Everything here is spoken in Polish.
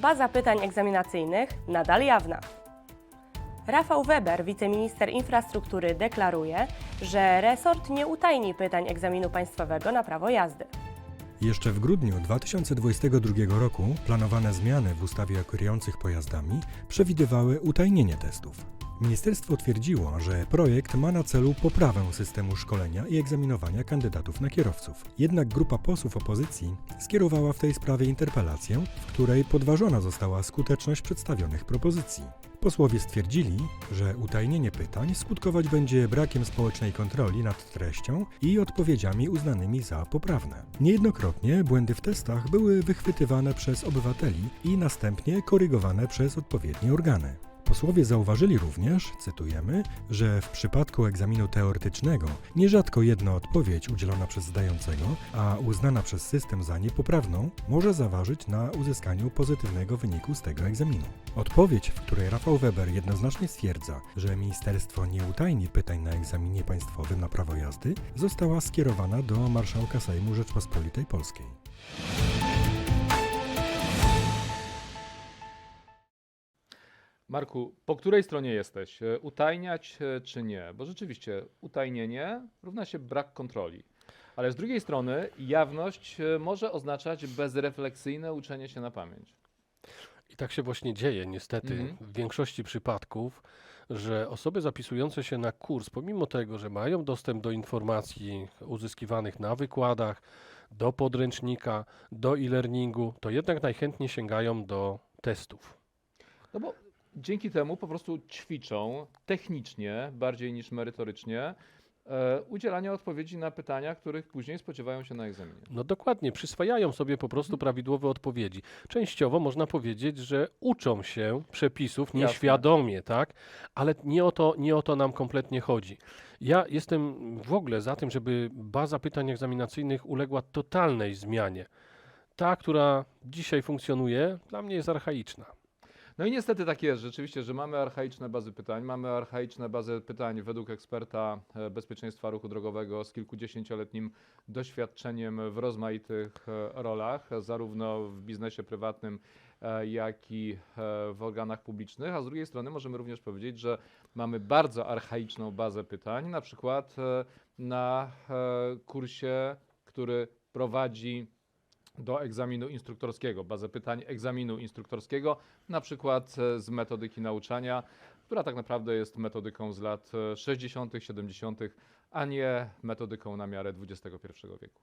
Baza pytań egzaminacyjnych nadal jawna. Rafał Weber, wiceminister infrastruktury, deklaruje, że resort nie utajni pytań egzaminu państwowego na prawo jazdy. Jeszcze w grudniu 2022 roku planowane zmiany w ustawie o kierujących pojazdami przewidywały utajnienie testów. Ministerstwo twierdziło, że projekt ma na celu poprawę systemu szkolenia i egzaminowania kandydatów na kierowców. Jednak grupa posłów opozycji skierowała w tej sprawie interpelację, w której podważona została skuteczność przedstawionych propozycji. Posłowie stwierdzili, że utajnienie pytań skutkować będzie brakiem społecznej kontroli nad treścią i odpowiedziami uznanymi za poprawne. Niejednokrotnie błędy w testach były wychwytywane przez obywateli i następnie korygowane przez odpowiednie organy. Posłowie zauważyli również, cytujemy, że w przypadku egzaminu teoretycznego nierzadko jedna odpowiedź udzielona przez zdającego, a uznana przez system za niepoprawną, może zaważyć na uzyskaniu pozytywnego wyniku z tego egzaminu. Odpowiedź, w której Rafał Weber jednoznacznie stwierdza, że ministerstwo nie utajni pytań na egzaminie państwowym na prawo jazdy, została skierowana do marszałka Sejmu Rzeczpospolitej Polskiej. Marku, po której stronie jesteś? E, Utajniać e, czy nie? Bo rzeczywiście utajnienie równa się brak kontroli. Ale z drugiej strony jawność e, może oznaczać bezrefleksyjne uczenie się na pamięć. I tak się właśnie dzieje, niestety, Mhm. w większości przypadków, że osoby zapisujące się na kurs, pomimo tego, że mają dostęp do informacji uzyskiwanych na wykładach, do podręcznika, do e-learningu, to jednak najchętniej sięgają do testów. No bo dzięki temu po prostu ćwiczą technicznie, bardziej niż merytorycznie, e, udzielanie odpowiedzi na pytania, których później spodziewają się na egzaminie. No dokładnie, przyswajają sobie po prostu prawidłowe odpowiedzi. Częściowo można powiedzieć, że uczą się przepisów Jasne. nieświadomie, tak? Ale nie o, to, nie o to nam kompletnie chodzi. Ja jestem w ogóle za tym, żeby baza pytań egzaminacyjnych uległa totalnej zmianie. Ta, która dzisiaj funkcjonuje, dla mnie jest archaiczna. No i niestety tak jest rzeczywiście, że mamy archaiczne bazy pytań, mamy archaiczne bazy pytań według eksperta e, bezpieczeństwa ruchu drogowego z kilkudziesięcioletnim doświadczeniem w rozmaitych e, rolach, zarówno w biznesie prywatnym, e, jak i w organach publicznych, a z drugiej strony możemy również powiedzieć, że mamy bardzo archaiczną bazę pytań, na przykład na kursie, który prowadzi do egzaminu instruktorskiego, bazę pytań egzaminu instruktorskiego, na przykład e, z metodyki nauczania, która tak naprawdę jest metodyką z lat e, 60., 70., a nie metodyką na miarę XXI wieku.